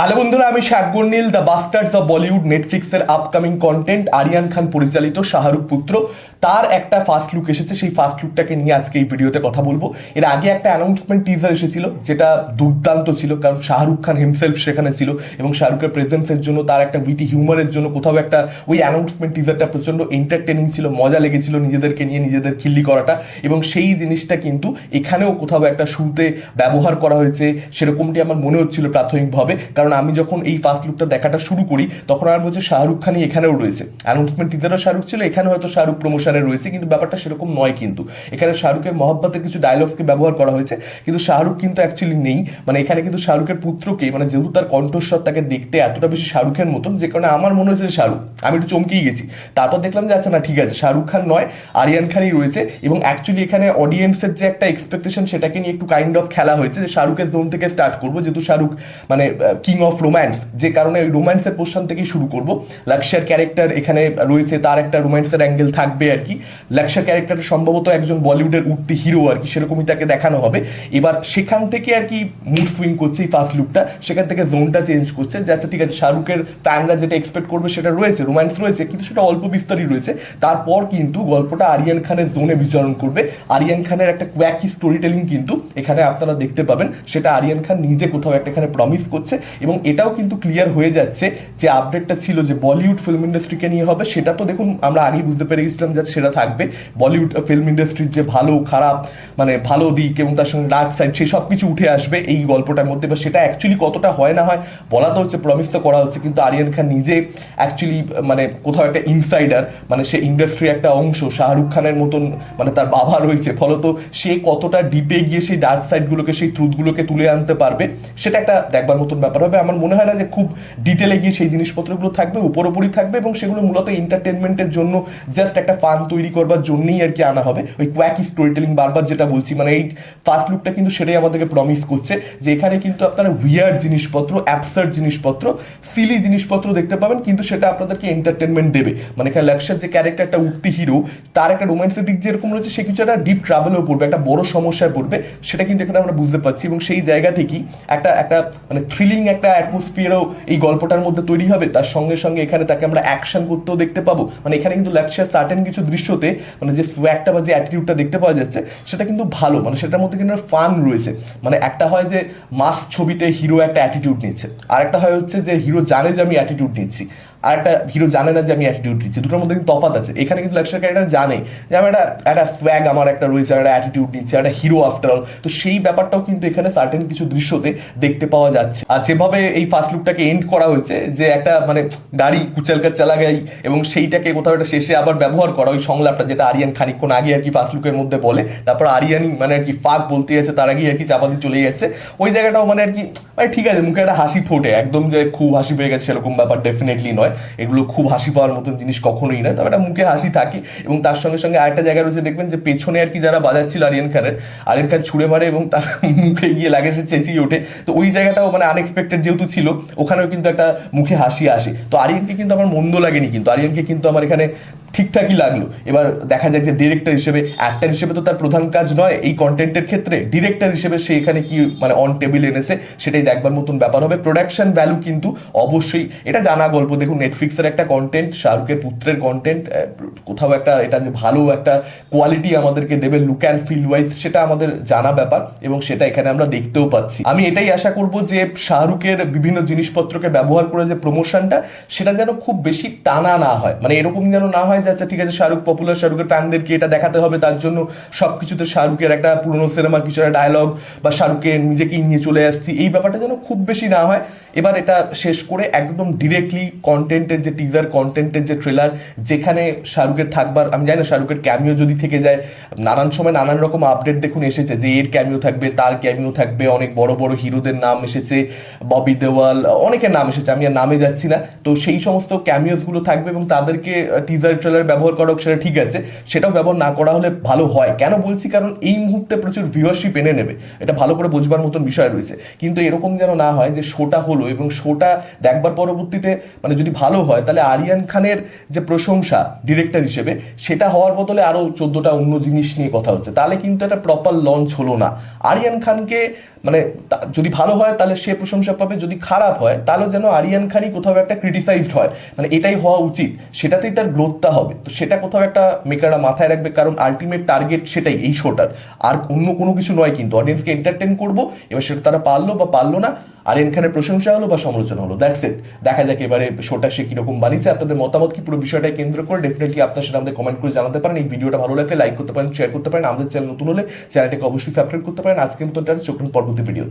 Hello বন্ধুরা, আমি Shakbar Neel the bastards of Bollywood নেটফ্লিক্সের upcoming content Aryan Khan পরিচালিত, শাহরুখ পুত্র। তার একটা ফার্স্ট লুক এসেছে, সেই ফার্স্ট লুকটাকে নিয়ে আজকে এই ভিডিওতে কথা বলব। এর আগে একটা অ্যানাউন্সমেন্ট টিজার এসেছিল, যেটা দুর্দান্ত ছিল, কারণ শাহরুখ খান হিমসেলফ সেখানে ছিল, এবং শাহরুখের প্রেজেন্সের জন্য, তার একটা উইটি হিউমারের জন্য, কোথাও একটা ওই অ্যানাউন্সমেন্ট টিজারটা প্রচণ্ড এন্টারটেনিং ছিল, মজা লেগেছিল নিজেদেরকে নিয়ে, নিজেদের খিল্লি করাটা, এবং সেই জিনিসটা কিন্তু এখানেও কোথাও একটা শুরুতে ব্যবহার করা হয়েছে, সেরকমটি আমার মনে হচ্ছিল প্রাথমিকভাবে, কারণ আমি যখন এই ফার্স্ট লুকটা দেখাটা শুরু করি, তখন আর বলছে শাহরুখ খানই এখানেও রয়েছে। অ্যানাউন্সমেন্ট টিজারও শাহরুখ ছিল, এখানে হয়তো শাহরুখ প্রমোশনে রয়েছে, কিন্তু ব্যাপারটা সেরকম নয় কিন্তু। এখানে শাহরুখের মহব্বতের কিছু ডায়লগসকে ব্যবহার করা হয়েছে, কিন্তু শাহরুখ কিন্তু অ্যাকচুয়ালি নেই। মানে এখানে কিন্তু শাহরুখের পুত্রকে মানে যেহেতু তার কণ্ঠস্বর তাকে দেখতে এতটা বেশি শাহরুখের মতন, যে কারণে আমার মনে হয়েছে শাহরুখ, আমি একটু চমকেই গেছি। তারপর দেখলাম যে আচ্ছা না, ঠিক আছে, শাহরুখ খান নয়, আরিয়ান খানই রয়েছে, এবং অ্যাকচুয়ালি এখানে অডিয়েন্সের যে একটা এক্সপেকটেশন সেটাকে নিয়ে একটু কাইন্ড অফ খেলা হয়েছে, যে শাহরুখের জোন থেকে স্টার্ট করব, যেহেতু শাহরুখ মানে কিং অফ রোম্যান্স যে কারণে ওই রোম্যান্সের পোর্শন থেকেই শুরু করব। লাক্সার ক্যারেক্টার এখানে রয়েছে, তার একটা রোম্যান্সের অ্যাঙ্গেল থাকবে আর কি। লাক্সার ক্যারেক্টার সম্ভবত একজন বলিউডের উঠতি হিরো আর কি, সেরকমই তাকে দেখানো হবে। এবার সেখান থেকে আর কি মুড সুইং করছে এই ফার্স্ট লুকটা সেখান থেকে জোনটা চেঞ্জ করছে। যে আচ্ছা ঠিক আছে শাহরুখের ফ্যানরা যেটা এক্সপেক্ট করবে সেটা রয়েছে রোম্যান্স রয়েছে, কিন্তু সেটা অল্প বিস্তরই রয়েছে। তারপর কিন্তু গল্পটা আরিয়ান খানের জোনে বিচরণ করবে। আরিয়ান খানের একটা কোয়াকি স্টোরি টেলিং কিন্তু এখানে আপনারা দেখতে পাবেন। সেটা আরিয়ান খান নিজে কোথাও একটা এখানে প্রমিস করছে। এবং এটাও কিন্তু ক্লিয়ার হয়ে যাচ্ছে যে আপডেটটা ছিল যে বলিউড ফিল্ম ইন্ডাস্ট্রিকে নিয়ে হবে, সেটা তো দেখুন আমরা আগেই বুঝতে পেরে গেছিলাম যে সেটা থাকবে। বলিউড ফিল্ম ইন্ডাস্ট্রির যে ভালো, খারাপ মানে ভালো দিক এবং তার সঙ্গে ডার্ক সাইড সেই সব কিছু উঠে আসবে এই গল্পটার মধ্যে বা সেটা অ্যাকচুয়ালি কতটা হয় না হয় বলা তো হচ্ছে প্রমিস তো করা হচ্ছে, কিন্তু আরিয়ান খান নিজে অ্যাকচুয়ালি মানে কোথাও একটা ইনসাইডার মানে সে ইন্ডাস্ট্রির একটা অংশ, শাহরুখ খানের মতন মানে তার বাবা রয়েছে, ফলত সে কতটা ডিপে গিয়ে সেই ডার্ক সাইডগুলোকে সেই ট্রুথগুলোকে তুলে আনতে পারবে, সেটা একটা দেখবার মতন ব্যাপার হবে। আমার মনে হয় না যে খুব ডিটেলে গিয়ে সেই জিনিসপত্রগুলো থাকবে উপর উপরই থাকবে এবং সেগুলো মূলত এন্টারটেনমেন্টের জন্য জাস্ট একটা ফান তৈরি করবার জন্যই আর কি আনা হবে। ওই কোয়াকি স্টোরি টেলিং বারবার যেটা বলছি মানে এই ফার্স্ট লুকটা কিন্তু সেটাই আমাদেরকে প্রমিস করছে যে এখানে কিন্তু আপনারা উইয়ার্ড জিনিসপত্র অ্যাবসার্ড জিনিসপত্র সিলি জিনিসপত্র দেখতে পাবেন, কিন্তু সেটা আপনাদেরকে এন্টারটেনমেন্ট দেবে। মানে এখানে লাক্সার যে ক্যারেক্টারটা উঠতি হিরো তার একটা রোম্যান্সের দিক যেরকম রয়েছে, সে কিছু একটা ডিপ ট্রাভেলেও পড়বে, একটা বড় সমস্যায় পড়বে, সেটা কিন্তু এখানে আমরা বুঝতে পারছি এবং সেই জায়গা থেকেই একটা একটা মানে থ্রিলিং একটা অ্যাটমসফিয়ারও এই গল্পটার মধ্যে তৈরি হবে। তার সঙ্গে সঙ্গে এখানে তাকে আমরা অ্যাকশন করতেও দেখতে পাবো। মানে এখানে কিন্তু লাক্সার সার্টেন কিছু দৃশ্যতে মানে যে সোয়াকটা বা যে অ্যাটিটিউডটা দেখতে পাওয়া যাচ্ছে, সেটা কিন্তু ভালো। মানে সেটার মধ্যে কিন্তু ফান রয়েছে। মানে একটা হয় যে মাস ছবিতে হিরো একটা অ্যাটিটিউড নিচ্ছে আর একটা হয় হচ্ছে যে হিরো জানে যে আমি অ্যাটিটিউড নিচ্ছি। আর একটা হিরো জানে না যে আমি অ্যাটিটিউড দিচ্ছি। দুটোর মধ্যে কিন্তু তফাত আছে। এখানে কিন্তু লাক্সার ক্যারেক্টার জানে যে আমার একটা একটা স্ব্যাগ আমার একটা রয়েছে একটা অ্যাটিটিউড নিচ্ছে একটা হিরো আফটার অল তো সেই ব্যাপারটাও কিন্তু এখানে সার্টেন কিছু দৃশ্যতে দেখতে পাওয়া যাচ্ছে। আর যেভাবে এই ফার্স্ট লুকটাকে এন্ড করা হয়েছে, যে একটা মানে গাড়ি কুচালকা চালা গাই এবং সেইটাকে কোথাও একটা শেষে আবার ব্যবহার করা, ওই সংলাপটা যেটা আরিয়ান খানিকক্ষণ আগে আর কি ফার্স্ট লুকের মধ্যে বলে, তারপর আরিয়ানই মানে আর কি ফাঁক বলতে গেছে, তার আগে আর কি চাপা দিয়ে চলে যাচ্ছে। ওই জায়গাটাও মানে আর কি মানে ঠিক আছে, মুখে একটা হাসি ফোটে, একদম যে খুব হাসি পেয়ে গেছে সেরকম ব্যাপার ডেফিনেটলি নয়। এগুলো খুব হাসি পাওয়ার মতন জিনিস কখনোই নয় তবে একটা মুখে হাসি থাকে এবং তার সঙ্গে সঙ্গে আরেকটা জায়গা রয়েছে, দেখবেন যে পেছনে আর কি যারা বাজাচ্ছিল আরিয়ান খানের, আরিয়ান খান ছুড়ে মারে এবং তার মুখে গিয়ে লাগে সে চেঁচিয়ে ওঠে। তো ওই জায়গাটাও মানে আনএক্সপেক্টেড যেহেতু ছিল, ওখানেও কিন্তু একটা মুখে হাসি আসে। তো আরিয়ানকে কিন্তু আমার মন্দ লাগেনি কিন্তু, আরিয়ানকে কিন্তু আমার এখানে ঠিকঠাকই লাগল। এবার দেখা যায় যে ডিরেক্টর হিসেবে অ্যাক্টার হিসেবে তো তার প্রধান কাজ নয়, এই কন্টেন্টের ক্ষেত্রে ডিরেক্টর হিসেবে সে এখানে কি মানে অন টেবিল এনেছে, সেটাই দেখবার মতন ব্যাপার হবে। প্রোডাকশন ভ্যালু কিন্তু অবশ্যই, এটা জানা গল্প, দেখুন নেটফ্লিক্সের একটা কন্টেন্ট শাহরুখের পুত্রের কন্টেন্ট কোথাও একটা এটা যে ভালো একটা কোয়ালিটি আমাদেরকে দেবে লুক অ্যান্ড ফিল ওয়াইজ সেটা আমাদের জানা ব্যাপার এবং সেটা এখানে আমরা দেখতেও পাচ্ছি। আমি এটাই আশা করব যে শাহরুখের বিভিন্ন জিনিসপত্রকে ব্যবহার করে যে প্রমোশনটা সেটা যেন খুব বেশি টানা না হয়। মানে এরকম যেন না হয় যে আচ্ছা ঠিক আছে, শাহরুখ পপুলার শাহরুখের ফ্যানদেরকে এটা দেখাতে হবে? তার জন্য সব কিছুতে শাহরুখের একটা পুরনো সিনেমার কিছু একটা ডায়লগ বা শাহরুখকে নিজেকেই নিয়ে চলে আসছি। এই ব্যাপারটা যেন খুব বেশি না হয়। এবার এটা শেষ করে একদম ডিরেক্টলি কন্টেন্টের যে টিজার কন্টেন্টের যে ট্রেলার যেখানে শাহরুখের থাকবার, আমি জানি না শাহরুখের ক্যামিও যদি থেকে যায়, নানান সময় নানান রকম আপডেট দেখুন এসেছে যে এর ক্যামিও থাকবে, তার ক্যামিও থাকবে, অনেক বড় বড় হিরোদের নাম এসেছে, ববি দেওয়াল, অনেকের নাম এসেছে, আমি আর নামে যাচ্ছি না। তো সেই সমস্ত ক্যামিওসগুলো থাকবে এবং তাদেরকে টিজার ট্রেলার ব্যবহার করা হোক, সেটা ঠিক আছে। সেটাও ব্যবহার না করা হলে ভালো হয়। কেন বলছি? কারণ এই মুহূর্তে প্রচুর ভিউয়ারশিপ এনে নেবে। এটা ভালো করে বোঝবার মতন বিষয় রয়েছে। কিন্তু এরকম যেন না হয় যে শোটা হলো এবং শোটা দেখবার পরবর্তীতে মানে যদি ভালো হয়, তাহলে আরিয়ান খানের যে প্রশংসা ডিরেক্টর হিসেবে, সেটা হওয়ার বদলে আরও চোদ্দোটা অন্য জিনিস নিয়ে কথা হচ্ছে। তাহলে কিন্তু একটা প্রপার লঞ্চ হলো না। আরিয়ান খানকে মানে যদি ভালো হয়, তাহলে সে প্রশংসা পাবে। যদি খারাপ হয়, তাহলে যেন আরিয়ান খানই কোথাও একটা ক্রিটিসাইজড হয়। মানে এটাই হওয়া উচিত। সেটাতেই তার গ্রোথটা হবে। তো সেটা কোথাও একটা মেকাররা মাথায় রাখবে, কারণ আলটিমেট টার্গেট সেটাই এই শোটার আর অন্য কোনো কিছু নয় কিন্তু অডিয়েন্সকে এন্টারটেন করব, এবার সেটা তারা পারল বা পারল না আরিয়ান খানের প্রশংসা হলো বা সমালোচনা হলো? দ্যাটস ইট দেখা যাক এবারে শোটা সে কীরকম বানিয়েছে। আপনাদের মতামত কি? পুরো বিষয়টা কেন্দ্র করে ডেফিনেটলি আপনার সেটা আমাদের কমেন্ট করে জানাতে পারেন। এই ভিডিওটা ভালো লাগলে লাইক করতে পারেন শেয়ার করতে পারেন। আমাদের চ্যানেল নতুন হলে চ্যানেলটাকে অবশ্যই সাবস্ক্রাইব করতে পারেন। আজকের মতো চোখ পরবর্তী ভিডিওতে